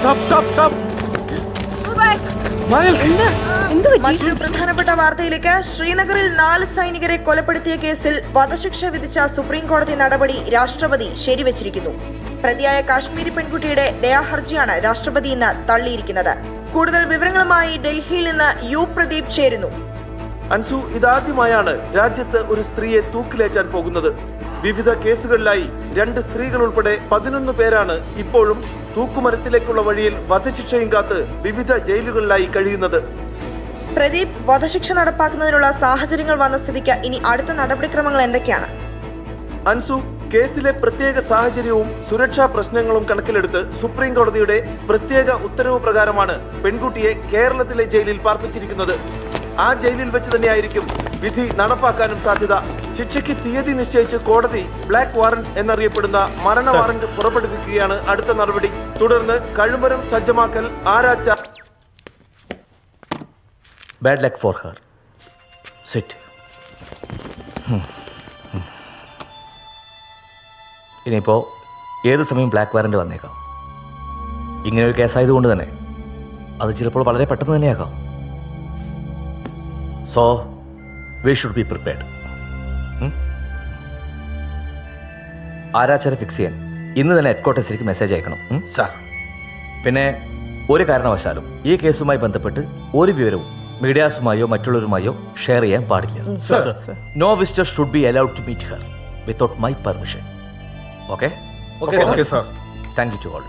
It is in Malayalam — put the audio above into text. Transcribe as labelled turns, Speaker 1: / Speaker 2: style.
Speaker 1: സ്റ്റോപ്പ് സ്റ്റോപ്പ് സ്റ്റോപ്പ്
Speaker 2: മറ്റൊരു പ്രധാനപ്പെട്ട വാർത്തയിലേക്ക് ശ്രീനഗറിൽ നാല് സൈനികരെ കൊലപ്പെടുത്തിയ കേസിൽ വധശിക്ഷ വിധിച്ച സുപ്രീം കോടതി നടപടി രാഷ്ട്രപതി ശരിവച്ചിരിക്കുന്നു. പ്രതിയായ കാശ്മീരി പെൺകുട്ടിയുടെ ദയാഹർജിയാണ് രാഷ്ട്രപതി ഇന്ന് തള്ളിയിരിക്കുന്നത്. കൂടുതൽ വിവരങ്ങളുമായി ഡൽഹിയിൽ നിന്ന് യു പ്രദീപ് ചേരുന്നു.
Speaker 3: അൻസു ഇതാദ്യമായാണ് രാജ്യത്ത് ഒരു സ്ത്രീയെ തൂക്കിലേറ്റാൻ പോകുന്നത്. വിവിധ കേസുകളിലായി രണ്ട് സ്ത്രീകൾ ഉൾപ്പെടെ പതിനൊന്ന് പേരാണ് ഇപ്പോഴും തൂക്കുമരത്തിലേക്കുള്ള വഴിയിൽ വധശിക്ഷയും കാത്ത് വിവിധ ജയിലുകളിലായി കഴിയുന്നത്.
Speaker 2: പ്രദീപ് വധശിക്ഷ നടപ്പാക്കുന്നതിനുള്ള സാഹചര്യങ്ങൾ വന്ന സ്ഥിതിക്ക് ഇനി അടുത്ത നടപടിക്രമങ്ങൾ എന്തൊക്കെയാണ്?
Speaker 3: അൻസു കേസിലെ പ്രത്യേക സാഹചര്യവും സുരക്ഷാ പ്രശ്നങ്ങളും കണക്കിലെടുത്ത് സുപ്രീം കോടതിയുടെ പ്രത്യേക ഉത്തരവ് പ്രകാരമാണ് പെൺകുട്ടിയെ കേരളത്തിലെ ജയിലിൽ പാർപ്പിച്ചിരിക്കുന്നത്. ആ ജയിലിൽ വെച്ച് തന്നെയായിരിക്കും വിധി നടപ്പാക്കാനും സാധ്യത. ശിക്ഷയ്ക്ക് തീയതി നിശ്ചയിച്ച് കോടതി ബ്ലാക്ക് വാറന്റ് എന്നറിയപ്പെടുന്ന മരണ വാറന്റ് പുറപ്പെടുവിക്കുകയാണ് അടുത്ത നടപടി. തുടർന്ന് കഴുമരം സജ്ജമാക്കൽ ആരാച്ച
Speaker 1: bad luck for her set ഇനിയിപ്പോൾ ഏത് സമയം ബ്ലാക്ക് വാറന്റ് വന്നേക്കാം? ഇങ്ങനെ ഒരു കേസായതുകൊണ്ട് തന്നെ. അത് ചിലപ്പോൾ വളരെ പെട്ടെന്ന് തന്നെയാകാം. So we should be prepared ആരാച്ചാരെ fix ചെയ്യാൻ? ഇന്ന് തന്നെ ഹെഡ് ക്വാർട്ടേഴ്സിലേക്ക് മെസ്സേജ് അയക്കണം?
Speaker 4: സാർ.
Speaker 1: പിന്നെ ഒരു കാരണവശാലും ഈ കേസുമായി ബന്ധപ്പെട്ട് ഒരു വിവരവും മീഡിയാസുമായോ മറ്റുള്ളവരുമായോ ഷെയർ ചെയ്യാൻ പാടില്ല.
Speaker 4: Sir.
Speaker 1: No visitor should be allowed to meet her without my permission okay
Speaker 4: okay sir
Speaker 1: thank you to all